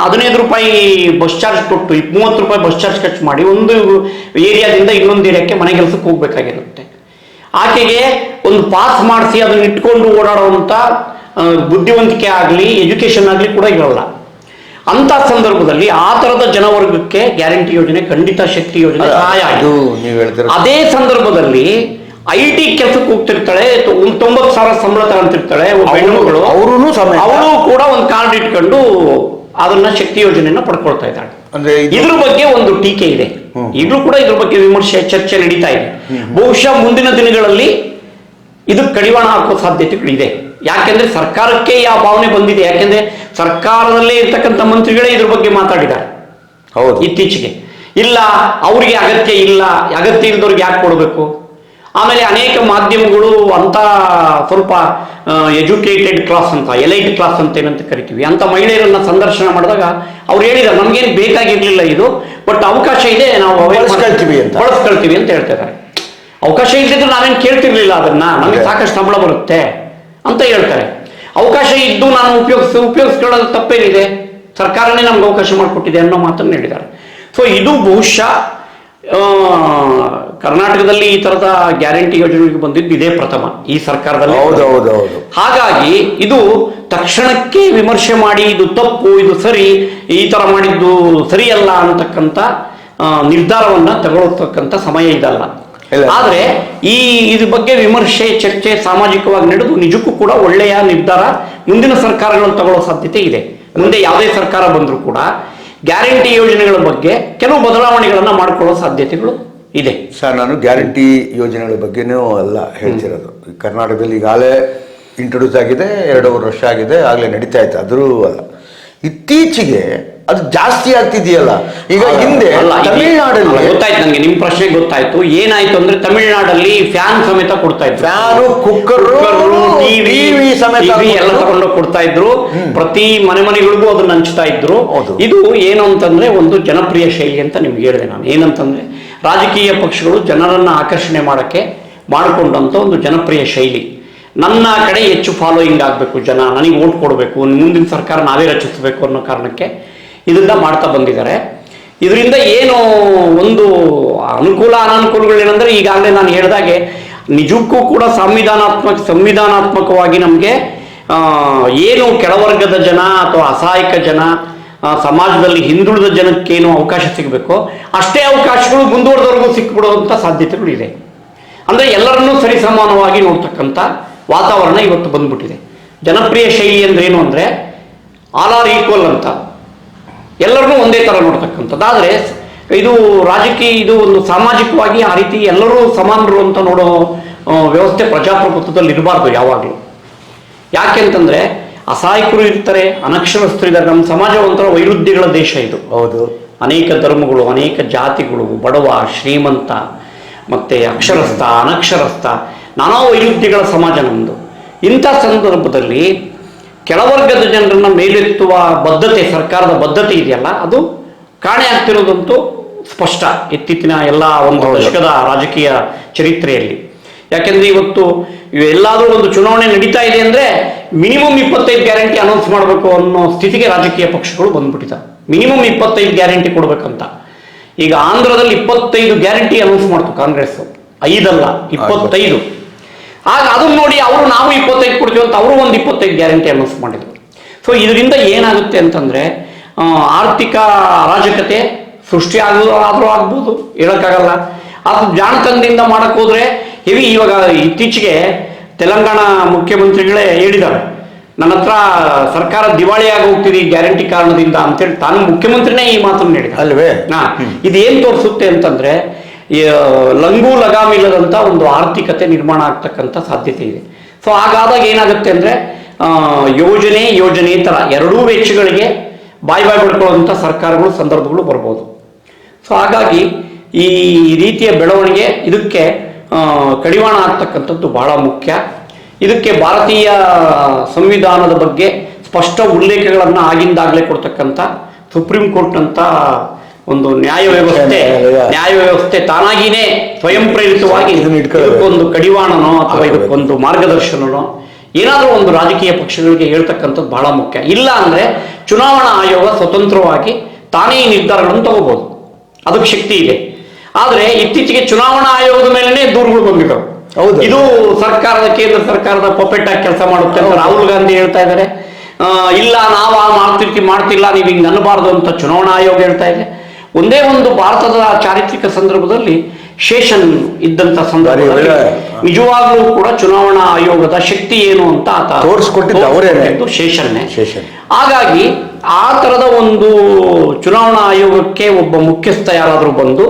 ಹದಿನೈದು ರೂಪಾಯಿ ಬಸ್ ಚಾರ್ಜ್ ಕೊಟ್ಟು ಮೂವತ್ತು ರೂಪಾಯಿ ಬಸ್ ಚಾರ್ಜ್ ಖರ್ಚು ಮಾಡಿ ಒಂದು ಏರಿಯಾದಿಂದ ಇನ್ನೊಂದು ಏರಿಯಾಕ್ಕೆ ಮನೆ ಕೆಲಸಕ್ಕೆ ಹೋಗ್ಬೇಕಾಗಿರುತ್ತೆ. ಆಕೆಗೆ ಒಂದು ಪಾಸ್ ಮಾಡಿಸಿ ಅದನ್ನ ಇಟ್ಕೊಂಡು ಓಡಾಡುವಂತ ಬುದ್ಧಿವಂತಿಕೆ ಆಗಲಿ ಎಜುಕೇಶನ್ ಆಗಲಿ ಕೂಡ ಇರಲ್ಲ. ಅಂತ ಸಂದರ್ಭದಲ್ಲಿ ಆ ತರದ ಜನವರ್ಗಕ್ಕೆ ಗ್ಯಾರಂಟಿ ಯೋಜನೆ ಖಂಡಿತ ಶಕ್ತಿ ಯೋಜನೆ ಸಹಾಯ ಅದೇ ಸಂದರ್ಭದಲ್ಲಿ ಐ ಟಿ ಕೆಲಸಕ್ಕೆ ಹೋಗ್ತಿರ್ತಾಳೆ ಒಂದು ತೊಂಬತ್ತು ಸಾವಿರ ಸಂಬಳ ತಗೊಂತಿರ್ತಾಳೆ ಅವರು ಕೂಡ ಒಂದು ಕಾರ್ಡ್ ಇಟ್ಕೊಂಡು ಅದನ್ನ ಶಕ್ತಿ ಯೋಜನೆಯನ್ನ ಪಡ್ಕೊಳ್ತಾ ಇದ್ದಾಳೆ. ಅಂದ್ರೆ ಇದು ಇದ್ರ ಬಗ್ಗೆ ಒಂದು ಟೀಕೆ ಇದೆ. ಈಗಲೂ ಕೂಡ ಇದ್ರ ಬಗ್ಗೆ ವಿಮರ್ಶೆ ಚರ್ಚೆ ನಡೀತಾ ಇದೆ. ಬಹುಶಃ ಮುಂದಿನ ದಿನಗಳಲ್ಲಿ ಇದು ಕಡಿವಾಣ ಹಾಕೋ ಸಾಧ್ಯತೆಗಳಿದೆ. ಯಾಕೆಂದ್ರೆ ಸರ್ಕಾರಕ್ಕೆ ಯಾವ ಭಾವನೆ ಬಂದಿದೆ? ಯಾಕೆಂದ್ರೆ ಸರ್ಕಾರದಲ್ಲೇ ಇರ್ತಕ್ಕಂಥ ಮಂತ್ರಿಗಳೇ ಇದ್ರ ಬಗ್ಗೆ ಮಾತಾಡಿದ್ದಾರೆ. ಹೌದು. ಇತ್ತೀಚೆಗೆ. ಇಲ್ಲ ಅವರಿಗೆ ಅಗತ್ಯ ಇಲ್ಲ ಅಗತ್ಯ ಇಲ್ಲದವ್ರಿಗೆ ಯಾಕೆ ಕೊಡಬೇಕು? ಆಮೇಲೆ ಅನೇಕ ಮಾಧ್ಯಮಗಳು ಅಂತ ಸ್ವಲ್ಪ ಎಜುಕೇಟೆಡ್ ಕ್ಲಾಸ್ ಅಂತ ಎಲೈಟ್ ಕ್ಲಾಸ್ ಅಂತ ಏನಂತ ಕರಿತೀವಿ. ಅಂತ ಮಹಿಳೆಯರನ್ನ ಸಂದರ್ಶನ ಮಾಡಿದಾಗ ಅವ್ರು ಹೇಳಿದ್ರು ನಮ್ಗೇನು ಬೇಕಾಗಿರ್ಲಿಲ್ಲ ಇದು ಬಟ್ ಅವಕಾಶ ಇದೆ ನಾವು ಬಳಸ್ಕೊಳ್ತೀವಿ ಅಂತ. ಬಳಸ್ಕೊಳ್ತೀವಿ ಅಂತ ಹೇಳ್ತಾರೆ ಅವಕಾಶ ಇಲ್ದಿದ್ರೆ ನಾನೇನು ಕೇಳ್ತಿರ್ಲಿಲ್ಲ ಅದನ್ನ ನಮಗೆ ಸಾಕಷ್ಟು ಸಂಬಳ ಬರುತ್ತೆ ಅಂತ ಹೇಳ್ತಾರೆ. ಅವಕಾಶ ಇದ್ದು ನಾನು ಉಪಯೋಗಿಸ್ ಉಪಯೋಗಿಸ್ಕೊಳ್ಳೋದು ತಪ್ಪೇನಿದೆ. ಸರ್ಕಾರನೇ ನಮ್ಗೆ ಅವಕಾಶ ಮಾಡಿಕೊಟ್ಟಿದೆ ಅನ್ನೋ ಮಾತನ್ನು ಹೇಳಿದ್ದಾರೆ. ಸೊ ಇದು ಬಹುಶಃ ಕರ್ನಾಟಕದಲ್ಲಿ ಈ ತರದ ಗ್ಯಾರಂಟಿ ಯೋಜನೆಗೆ ಬಂದಿದ್ದು ಇದೇ ಪ್ರಥಮ ಈ ಸರ್ಕಾರದಲ್ಲಿ. ಹಾಗಾಗಿ ಇದು ತಕ್ಷಣಕ್ಕೆ ವಿಮರ್ಶೆ ಮಾಡಿ ಇದು ತಪ್ಪು ಇದು ಸರಿ ಈ ತರ ಮಾಡಿದ್ದು ಸರಿಯಲ್ಲ ಅಂತಕ್ಕಂಥ ನಿರ್ಧಾರವನ್ನ ತಗೊಳ್ತಕ್ಕಂಥ ಸಮಯ ಇದಲ್ಲ. ಆದ್ರೆ ಈ ಇದ್ರ ಬಗ್ಗೆ ವಿಮರ್ಶೆ ಚರ್ಚೆ ಸಾಮಾಜಿಕವಾಗಿ ನಡೆದು ನಿಜಕ್ಕೂ ಕೂಡ ಒಳ್ಳೆಯ ನಿರ್ಧಾರ ಮುಂದಿನ ಸರ್ಕಾರಗಳನ್ನು ತಗೊಳ್ಳೋ ಸಾಧ್ಯತೆ ಇದೆ. ಮುಂದೆ ಯಾವುದೇ ಸರ್ಕಾರ ಬಂದರೂ ಕೂಡ ಗ್ಯಾರಂಟಿ ಯೋಜನೆಗಳ ಬಗ್ಗೆ ಕೆಲವು ಬದಲಾವಣೆಗಳನ್ನ ಮಾಡಿಕೊಳ್ಳೋ ಸಾಧ್ಯತೆಗಳು ಇದೆ. ಸರ್ ನಾನು ಗ್ಯಾರಂಟಿ ಯೋಜನೆಗಳ ಬಗ್ಗೆನೂ ಅಲ್ಲ ಹೇಳ್ತಿರೋದು. ಕರ್ನಾಟಕದಲ್ಲಿ ಈಗಾಗಲೇ ಇಂಟ್ರೊಡ್ಯೂಸ್ ಆಗಿದೆ ಎರಡೂವರೆ ವರ್ಷ ಆಗಿದೆ ಆಗಲೇ ನಡೀತಾ ಇತ್ತು. ಅದರೂ ಅಲ್ಲ. ಇತ್ತೀಚೆಗೆ ಅದು ಜಾಸ್ತಿ ಆಗ್ತಿದೆಯಲ್ಲ. ಈಗ ಹಿಂದೆ. ಅಲ್ಲ, ಗೊತ್ತಾಯ್ತು ನನಗೆ ನಿಮ್ಮ ಪ್ರಶ್ನೆ ಗೊತ್ತಾಯ್ತು. ಏನಾಯ್ತು ಅಂದ್ರೆ ತಮಿಳುನಾಡಲ್ಲಿ ಫ್ಯಾನ್ ಸಮೇತ ಕೊಡ್ತಾ ಇದ್ರು. ಫ್ಯಾನು ಕುಕ್ಕರ್ ಟಿವಿ ಸಮೇತ ಎಲ್ಲ ತಗೊಂಡು ಕೊಡ್ತಾ ಇದ್ರು. ಪ್ರತಿ ಮನೆ ಮನೆಗಳಿಗೂ ಅದನ್ನ ಹಂಚ್ತಾ ಇದ್ರು. ಇದು ಏನು ಅಂತಂದ್ರೆ ಒಂದು ಜನಪ್ರಿಯ ಶೈಲಿ ಅಂತ ನಿಮ್ಗೆ ಹೇಳಿದೆ ನಾನು. ಏನಂತಂದ್ರೆ ರಾಜಕೀಯ ಪಕ್ಷಗಳು ಜನರನ್ನು ಆಕರ್ಷಣೆ ಮಾಡೋಕ್ಕೆ ಮಾಡಿಕೊಂಡಂಥ ಒಂದು ಜನಪ್ರಿಯ ಶೈಲಿ. ನನ್ನ ಕಡೆ ಹೆಚ್ಚು ಫಾಲೋಯಿಂಗ್ ಆಗಬೇಕು ಜನ, ನನಗೆ ಓಟ್ ಕೊಡಬೇಕು, ಮುಂದಿನ ಸರ್ಕಾರ ನಾವೇ ರಚಿಸಬೇಕು ಅನ್ನೋ ಕಾರಣಕ್ಕೆ ಇದನ್ನ ಮಾಡ್ತಾ ಬಂದಿದ್ದಾರೆ. ಇದರಿಂದ ಏನು ಒಂದು ಅನುಕೂಲ ಅನಾನುಕೂಲಗಳೇನೆಂದ್ರೆ ಈಗಾಗಲೇ ನಾನು ಹೇಳಿದಾಗೆ ನಿಜಕ್ಕೂ ಕೂಡ ಸಂವಿಧಾನಾತ್ಮಕ, ಸಂವಿಧಾನಾತ್ಮಕವಾಗಿ ನಮಗೆ ಏನು ಕೆಳವರ್ಗದ ಜನ ಅಥವಾ ಅಸಹಾಯಕ ಜನ ಸಮಾಜದಲ್ಲಿ ಹಿಂದುಳಿದ ಜನಕ್ಕೇನು ಅವಕಾಶ ಸಿಗಬೇಕೋ, ಅಷ್ಟೇ ಅವಕಾಶಗಳು ಮುಂದುವರೆದವರೆಗೂ ಸಿಕ್ಬಿಡುವಂಥ ಸಾಧ್ಯತೆಗಳು ಇದೆ ಅಂದರೆ ಎಲ್ಲರನ್ನೂ ಸರಿಸಮಾನವಾಗಿ ನೋಡ್ತಕ್ಕಂಥ ವಾತಾವರಣ ಇವತ್ತು ಬಂದ್ಬಿಟ್ಟಿದೆ. ಜನಪ್ರಿಯ ಶೈಲಿ ಅಂದ್ರೆ ಏನು ಅಂದರೆ ಆಲ್ ಆರ್ ಈಕ್ವಲ್ ಅಂತ. ಎಲ್ಲರನ್ನೂ ಒಂದೇ ಥರ ನೋಡ್ತಕ್ಕಂಥದ್ದು. ಆದರೆ ಇದು ರಾಜಕೀಯ, ಇದು ಒಂದು ಸಾಮಾಜಿಕವಾಗಿ ಆ ರೀತಿ ಎಲ್ಲರೂ ಸಮಾನರು ಅಂತ ನೋಡೋ ವ್ಯವಸ್ಥೆ ಪ್ರಜಾಪ್ರಭುತ್ವದಲ್ಲಿ ಇರಬಾರ್ದು ಯಾವಾಗಲೂ. ಯಾಕೆಂತಂದ್ರೆ ಅಸಹಾಯಕರು ಇರ್ತಾರೆ ಅನಕ್ಷರಸ್ಥರು ಇದ್ದಾರೆ ನಮ್ಮ ಸಮಾಜ ಒಂಥರ ವೈರುಧ್ಯಗಳ ದೇಶ ಇದು. ಹೌದು. ಅನೇಕ ಧರ್ಮಗಳು ಅನೇಕ ಜಾತಿಗಳು ಬಡವ ಶ್ರೀಮಂತ ಮತ್ತೆ ಅಕ್ಷರಸ್ಥ ಅನಕ್ಷರಸ್ಥ ನಾನಾ ವೈರುಧ್ಯಗಳ ಸಮಾಜ ನಮ್ಮದು ಇಂಥ ಸಂದರ್ಭದಲ್ಲಿ ಕೆಳವರ್ಗದ ಜನರನ್ನ ಮೇಲೆತ್ತುವ ಬದ್ಧತೆ ಸರ್ಕಾರದ ಬದ್ಧತೆ ಇದೆಯಲ್ಲ ಅದು ಕಾಣೆ ಆಗ್ತಿರೋದಂತೂ ಸ್ಪಷ್ಟ ಇತ್ತೀಚಿನ ಎಲ್ಲ ಒಂದು. ದಶಕದ ರಾಜಕೀಯ ಚರಿತ್ರೆಯಲ್ಲಿ. ಯಾಕೆಂದ್ರೆ ಇವತ್ತು ಎಲ್ಲಾದರೂ ಒಂದು ಚುನಾವಣೆ ನಡೀತಾ ಇದೆ ಅಂದ್ರೆ ಮಿನಿಮಮ್ ಇಪ್ಪತ್ತೈದು ಗ್ಯಾರಂಟಿ ಅನೌನ್ಸ್ ಮಾಡಬೇಕು ಅನ್ನೋ ಸ್ಥಿತಿಗೆ ರಾಜಕೀಯ ಪಕ್ಷಗಳು ಬಂದ್ಬಿಟ್ಟಿದೆ ಮಿನಿಮಮ್ ಇಪ್ಪತ್ತೈದು ಗ್ಯಾರಂಟಿ ಕೊಡಬೇಕಂತ. ಈಗ ಆಂಧ್ರದಲ್ಲಿ ಇಪ್ಪತ್ತೈದು ಗ್ಯಾರಂಟಿ ಅನೌನ್ಸ್ ಮಾಡ್ತು ಕಾಂಗ್ರೆಸ್. ಐದಲ್ಲ, ಇಪ್ಪತ್ತೈದು. ಆಗ ಅದನ್ನ ನೋಡಿ ಅವರು ನಾವು ಇಪ್ಪತ್ತೈದು ಕೊಡ್ತೀವಿ ಅಂತ ಅವರು ಒಂದು ಇಪ್ಪತ್ತೈದು ಗ್ಯಾರಂಟಿ ಅನೌನ್ಸ್ ಮಾಡಿದ್ರು. ಸೊ ಇದರಿಂದ ಏನಾಗುತ್ತೆ ಅಂತಂದ್ರೆ ಆರ್ಥಿಕ ಅರಾಜಕತೆ ಸೃಷ್ಟಿ ಆದ್ರೂ ಆಗ್ಬೋದು, ಹೇಳೋಕ್ಕಾಗಲ್ಲ. ಅದು ಜಾಣತನದಿಂದ ಮಾಡಕ್ ಹೋದ್ರೆ, ಹೆವಿ ಇವಾಗ ಇತ್ತೀಚೆಗೆ ತೆಲಂಗಾಣ ಮುಖ್ಯಮಂತ್ರಿಗಳೇ ಹೇಳಿದ್ದಾರೆ ನನ್ನ ಹತ್ರ ಸರ್ಕಾರ ದಿವಾಳಿಯಾಗಿ ಹೋಗ್ತಿದೆ ಈ ಗ್ಯಾರಂಟಿ ಕಾರಣದಿಂದ ಅಂತೇಳಿ ತಾನು ಮುಖ್ಯಮಂತ್ರಿನೇ ಈ ಮಾತನ್ನು ಹೇಳಿದ್ದಾರೆ. ಅಲ್ವೇ? ಹಾ ಇದೇನು ತೋರಿಸುತ್ತೆ ಅಂತಂದ್ರೆ ಲಂಗು ಲಗಾಮಿಲ್ಲದಂತ ಒಂದು ಆರ್ಥಿಕತೆ ನಿರ್ಮಾಣ ಆಗ್ತಕ್ಕಂಥ ಸಾಧ್ಯತೆ ಇದೆ. ಸೊ ಹಾಗಾದಾಗ ಏನಾಗುತ್ತೆ ಅಂದ್ರೆ ಯೋಜನೆ ಯೋಜನೆ ಥರ ಎರಡೂ ವೆಚ್ಚಗಳಿಗೆ ಬಾಯ್ ಬಾಯ್ ಸರ್ಕಾರಗಳು ಸಂದರ್ಭಗಳು ಬರ್ಬೋದು. ಸೊ ಹಾಗಾಗಿ ಈ ರೀತಿಯ ಬೆಳವಣಿಗೆ ಇದಕ್ಕೆ ಕಡಿವಾಣ ಆಗ್ತಕ್ಕಂಥದ್ದು ಬಹಳ ಮುಖ್ಯ. ಇದಕ್ಕೆ ಭಾರತೀಯ ಸಂವಿಧಾನದ ಬಗ್ಗೆ ಸ್ಪಷ್ಟ ಉಲ್ಲೇಖಗಳನ್ನು ಆಗಿಂದಾಗಲೇ ಕೊಡ್ತಕ್ಕಂಥ ಸುಪ್ರೀಂ ಕೋರ್ಟ್ ಅಂತ ಒಂದು ನ್ಯಾಯ ವ್ಯವಸ್ಥೆ ನ್ಯಾಯ ವ್ಯವಸ್ಥೆ. ತಾನಾಗಿನೇ ಸ್ವಯಂ ಪ್ರೇರಿತವಾಗಿ ಒಂದು ಕಡಿವಾಣನೋ ಅಥವಾ. ಇದಕ್ಕೊಂದು ಮಾರ್ಗದರ್ಶನನೋ ಏನಾದರೂ ಒಂದು ರಾಜಕೀಯ ಪಕ್ಷಗಳಿಗೆ ಹೇಳ್ತಕ್ಕಂಥದ್ದು ಬಹಳ ಮುಖ್ಯ. ಇಲ್ಲ ಅಂದ್ರೆ ಚುನಾವಣಾ ಆಯೋಗ ಸ್ವತಂತ್ರವಾಗಿ ತಾನೇ ನಿರ್ಧಾರಗಳನ್ನು ತಗೋಬಹುದು ಅದಕ್ಕೆ ಶಕ್ತಿ ಇದೆ. ಆದ್ರೆ ಇತ್ತೀಚೆಗೆ ಚುನಾವಣಾ ಆಯೋಗದ ಮೇಲೆನೆ ದೂರುಗಳು ಬಂದಿದ್ದವು ಹೌದು. ಇದು ಸರ್ಕಾರದ ಕೇಂದ್ರ ಸರ್ಕಾರದ ಪಪೆಟ್ ಆಗಿ ಕೆಲಸ ಮಾಡುತ್ತೆ ಅಂತ ರಾಹುಲ್ ಗಾಂಧಿ ಹೇಳ್ತಾ ಇದ್ದಾರೆ. ಇಲ್ಲ ನಾವು ಆ ಮಾಡ್ತಿರ್ತೀವಿ ಮಾಡ್ತಿಲ್ಲ ನೀವು ಹಿಂಗೆ ಅನ್ನಬಾರದು ಅಂತ ಚುನಾವಣಾ ಆಯೋಗ ಹೇಳ್ತಾ ಇದೆ. ಒಂದೇ ಒಂದು ಭಾರತದ ಚಾರಿತ್ರಿಕ ಸಂದರ್ಭದಲ್ಲಿ ಶೇಷನ್ ಇದ್ದಂತ ಸಂದರ್ಭದಲ್ಲಿ ನಿಜವಾಗ್ಲೂ ಕೂಡ ಚುನಾವಣಾ ಆಯೋಗದ ಶಕ್ತಿ ಏನು ಅಂತ ಆತ ತೋರಿಸ್ಕೊಟ್ಟಿದ್ದು ಶೇಷನ್ನೇ. ಶೇಷನ್. ಹಾಗಾಗಿ ಆ ತರದ ಒಂದು ಚುನಾವಣಾ ಆಯೋಗಕ್ಕೆ ಒಬ್ಬ ಮುಖ್ಯಸ್ಥ ಯಾರಾದರೂ ಬಂದು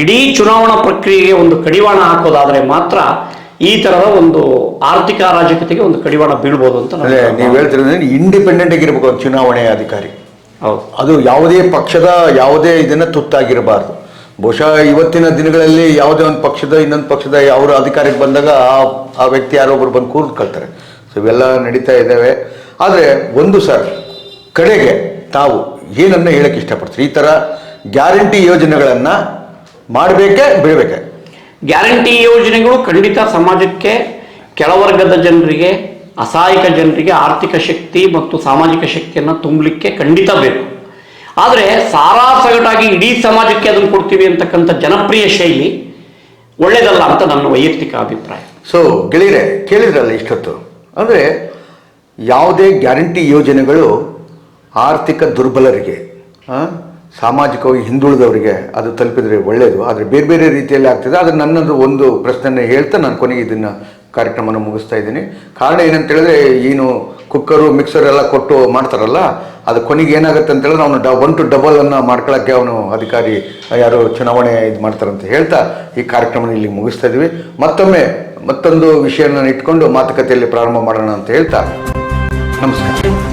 ಇಡೀ ಚುನಾವಣಾ ಪ್ರಕ್ರಿಯೆಗೆ ಒಂದು ಕಡಿವಾಣ ಹಾಕೋದಾದ್ರೆ ಮಾತ್ರ ಈ ತರದ ಒಂದು ಆರ್ಥಿಕ ಅರಾಜಕತೆಗೆ ಒಂದು ಕಡಿವಾಣ ಬೀಳ್ಬೋದು ಅಂತ. ನೀವು ಹೇಳ್ತಿರೋದ್ರೆ ಇಂಡಿಪೆಂಡೆಂಟ್ ಆಗಿರ್ಬೇಕು ಒಂದು ಚುನಾವಣೆ ಅಧಿಕಾರಿ. ಹೌದು. ಅದು ಯಾವುದೇ ಪಕ್ಷದ ಯಾವುದೇ ಇದನ್ನ ತುತ್ತಾಗಿರಬಾರ್ದು. ಬಹುಶಃ ಇವತ್ತಿನ ದಿನಗಳಲ್ಲಿ ಯಾವುದೇ ಒಂದು ಪಕ್ಷದ ಇನ್ನೊಂದು ಪಕ್ಷದ ಅವರು ಅಧಿಕಾರಕ್ಕೆ ಬಂದಾಗ ಆ ಆ ವ್ಯಕ್ತಿ ಯಾರೊಬ್ಬರು ಬಂದು ಕೂತ್ಕೊಳ್ತಾರೆ ಸೊ ಇವೆಲ್ಲ ನಡೀತಾ ಇದ್ದಾವೆ. ಆದರೆ ಒಂದು ಸರ್ ಕಡೆಗೆ ತಾವು ಏನನ್ನ ಹೇಳಕ್ಕೆ ಇಷ್ಟಪಡ್ತೀರಿ? ಈ ಥರ ಗ್ಯಾರಂಟಿ ಯೋಜನೆಗಳನ್ನು ಮಾಡಬೇಕೇ ಬಿಡಬೇಕೆ? ಗ್ಯಾರಂಟಿ ಯೋಜನೆಗಳು ಖಂಡಿತ ಸಮಾಜಕ್ಕೆ ಕೆಳವರ್ಗದ ಜನರಿಗೆ ಅಸಹಾಯಕ ಜನರಿಗೆ ಆರ್ಥಿಕ ಶಕ್ತಿ ಮತ್ತು ಸಾಮಾಜಿಕ ಶಕ್ತಿಯನ್ನು ತುಂಬಲಿಕ್ಕೆ ಖಂಡಿತ ಬೇಕು. ಆದರೆ ಸಾರಾ ಸಗಟಾಗಿ ಇಡೀ ಸಮಾಜಕ್ಕೆ ಅದನ್ನು ಕೊಡ್ತೀವಿ ಅಂತಕ್ಕಂಥ ಜನಪ್ರಿಯ ಶೈಲಿ ಒಳ್ಳೆಯದಲ್ಲ ಅಂತ ನನ್ನ ವೈಯಕ್ತಿಕ ಅಭಿಪ್ರಾಯ. ಸೊ ಗೆಳೆಯರೆ ಕೇಳಿದ್ರಲ್ಲ ಇಷ್ಟೊತ್ತು? ಅಂದರೆ ಯಾವುದೇ ಗ್ಯಾರಂಟಿ ಯೋಜನೆಗಳು ಆರ್ಥಿಕ ದುರ್ಬಲರಿಗೆ ಸಾಮಾಜಿಕವಾಗಿ ಹಿಂದುಳಿದವರಿಗೆ ಅದು ತಲುಪಿದರೆ ಒಳ್ಳೆಯದು ಆದರೆ ಬೇರೆ ಬೇರೆ ರೀತಿಯಲ್ಲಿ ಆಗ್ತಿದೆ. ಆದರೆ ನನ್ನದು ಒಂದು ಪ್ರಶ್ನೆಯನ್ನು ಹೇಳ್ತಾ ನಾನು ಕೊನೆಗೆ ಇದನ್ನು ಕಾರ್ಯಕ್ರಮವನ್ನು ಮುಗಿಸ್ತಾ ಇದ್ದೀನಿ. ಕಾರಣ ಏನಂತ ಹೇಳಿದ್ರೆ ಏನು ಕುಕ್ಕರು ಮಿಕ್ಸರ್ ಎಲ್ಲ ಕೊಟ್ಟು ಮಾಡ್ತಾರಲ್ಲ, ಅದು ಕೊನೆಗೆ ಏನಾಗುತ್ತೆ ಅಂತ ಹೇಳಿದ್ರೆ, ಅವನು ಡ ಒನ್ ಟು ಡಬಲ್ ಅನ್ನು ಮಾಡ್ಕೊಳ್ಳೋಕ್ಕೆ ಅವನು ಅಧಿಕಾರಿ, ಯಾರು ಚುನಾವಣೆ ಇದು ಮಾಡ್ತಾರಂತ ಹೇಳ್ತಾ ಈ ಕಾರ್ಯಕ್ರಮನ ಇಲ್ಲಿ ಮುಗಿಸ್ತಾ ಇದ್ದೀವಿ. ಮತ್ತೊಮ್ಮೆ ಮತ್ತೊಂದು ವಿಷಯನ ಇಟ್ಕೊಂಡು ಮಾತುಕತೆಯಲ್ಲಿ ಪ್ರಾರಂಭ ಮಾಡೋಣ ಅಂತ ಹೇಳ್ತಾ ನಮಸ್ಕಾರ.